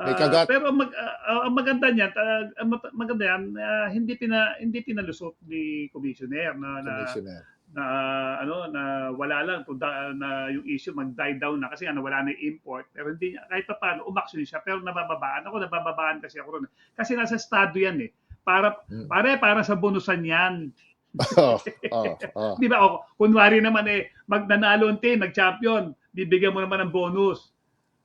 May Ah, kagat. pero mag, ah, ang maganda niyan, mat- maganda yan, ah, hindi pina hindi pinalusot ni commissioner na, na, Commissioner. na ano na wala lang kung da, na yung issue mag-die down na kasi ano wala na yung import pero hindi niya kahit pa paano umaksyon siya pero nabababaan ako nabababaan kasi ako ron kasi nasa estado yan eh para Mm. pare para sa bonusan yan Oh, oh, oh. di ba o kunwari naman eh magnanalo ang team nag-champion bibigyan mo naman ng bonus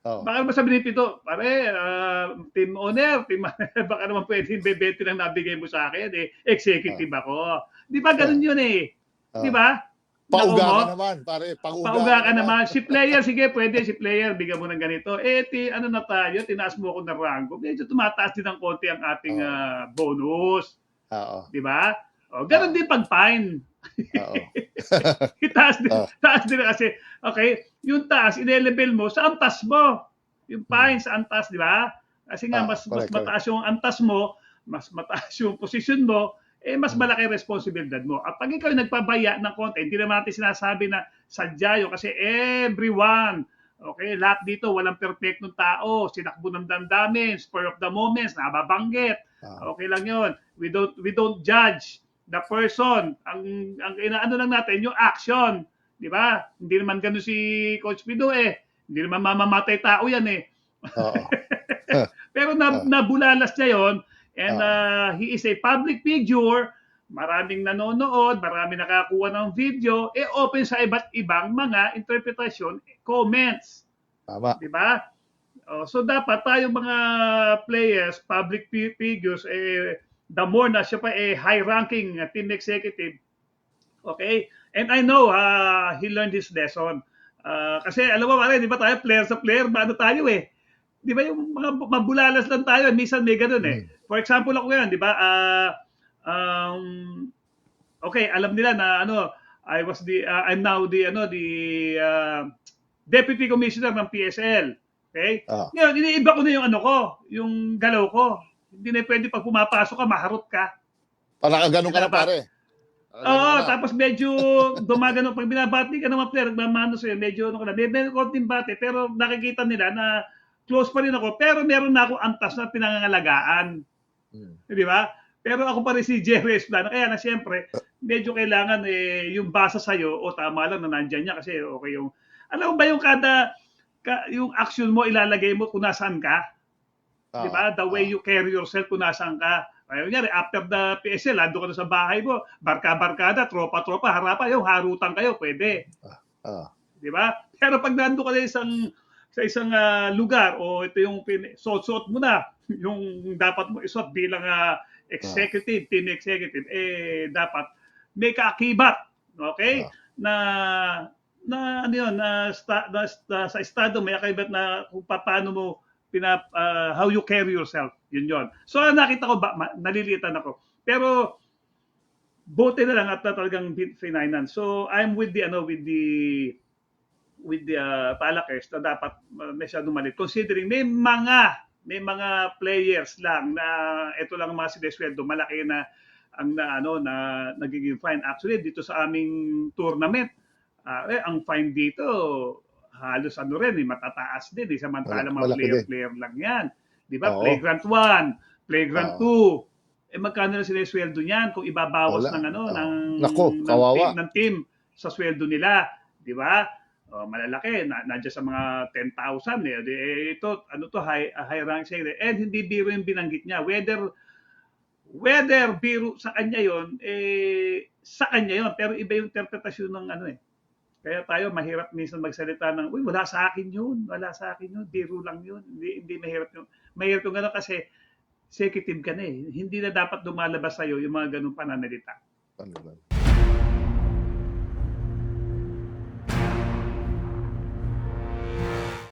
oh. baka naman sabihin nito, pare, ah, team owner, team baka naman pwede bebente lang nabigay mo sa akin, eh, executive ako. Di ba ganun yun eh? Oh. Di ba? Pauga ka naman, pare. Pauga, Pauga ka naman. Si player, sige, pwede si player, bigyan mo ng ganito. Eh, ti, ano na tayo, tinaas mo ako ng rango. Medyo tumataas din ng konti ang ating Oo. ah, bonus. Oo. Di ba? O, ganun Oo. din pag fine. Oo. taas din, taas din kasi, okay, yung taas, ine-level mo sa antas mo. Yung fine sa antas, di ba? Kasi nga, Hmm. Ah, mas, mas correct, mataas yung antas mo, mas mataas yung position mo, eh mas Hmm. malaki responsibilidad mo. At pag ikaw yung nagpabaya ng konti, hindi naman natin sinasabi na sadya yun kasi everyone, okay, lahat dito walang perfectong tao, sinakbo ng damdamin, spur of the moments, nababanggit, Ah. Okay lang 'yon. We don't we don't judge the person. Ang ang inaano lang natin yung action, 'di ba? Hindi naman ganoon si Coach Pido eh. Hindi naman mamamatay tao 'yan eh. Pero na, Ah. nabulalas niya 'yon and Ah. uh, he is a public figure. Maraming nanonood, marami nakakuha ng video, eh open sa iba't ibang mga interpretasyon, comments. Tama. Di ba? Oh, so dapat tayo mga players, public fi- figures, eh, the more na siya pa eh, high-ranking team executive, okay? And I know uh, he learned his lesson. Uh, kasi alam mo pare, di ba tayo player sa player, ano tayo eh? Di ba yung mga mabulalas lang tayo, minsan may ganun eh. Mm. For example ako ngayon, di ba? Ah, um, okay, alam nila na ano, I was the uh, I'm now the ano the uh, deputy commissioner ng PSL. Okay? Ah. Ngayon, iniiba ko na yung ano ko, yung galaw ko. Hindi na pwede pag pumapasok ka, maharot ka. Parang ganun ka na, pare. Oo, na. tapos medyo dumagano pag binabati ka ng mga player, nagmamano sa'yo, medyo ano ka na, may, may konting bate, pero nakikita nila na close pa rin ako, pero meron na ako antas na pinangangalagaan. Mm. Di ba? Pero ako pa rin si Jerry Esplano. Kaya na siyempre, medyo kailangan eh, yung basa sa'yo, o tama lang na nandyan niya kasi okay yung... Alam mo ba yung kada, ka, yung action mo ilalagay mo kung nasaan ka? Ah, Di ba? The way ah. you carry yourself kung nasaan ka. Kaya nga, after the PSL, ando ka na sa bahay mo, barka-barkada, tropa-tropa, harapan, yung harutan kayo, pwede. Ah. Di ba? Pero pag nando ka sa isang sa isang ah, lugar o ito yung pin, suot-suot mo na yung dapat mo isuot bilang ah, executive, team executive, eh dapat may kaakibat, okay? Ah. Na na ano yun, na, sta, na, na sa estado may kaakibat na kung pa- paano mo pina, ah, how you carry yourself. Yun yun. So nakita ko ba, ma- nalilitan ako. Pero buti na lang at na talagang finance. So I'm with the ano with the with the uh, Palakes na dapat uh, masyado malit. Considering may mga may mga players lang na ito lang ang mga sinesweldo, malaki na ang na ano na nagiging fine. Actually dito sa aming tournament, ah, eh, ang fine dito halos ano rin, eh, matataas din. Eh, samantala mga player-player lang yan. Di ba? Oo. Playground 1, Playground Oo. 2. Eh magkano na sinesweldo niyan kung ibabawas Wala. ng ano Oo. ng Nako, ng kawawa. team, ng team sa sweldo nila, di ba? O, malalaki, na, nandiyan sa mga 10,000 eh. Di, eh, ito, ano to, high, high rank siya. And hindi biro yung binanggit niya. Whether, whether biro sa kanya yon eh, sa kanya yon Pero iba yung interpretasyon ng ano eh. Kaya tayo, mahirap minsan magsalita ng, uy, wala sa akin yun, wala sa akin yun, biro lang yun. Hindi, hindi mahirap yung, mahirap yung gano'n kasi executive ka na eh. Hindi na dapat lumalabas sa'yo yung mga ganung pananalita. Ano?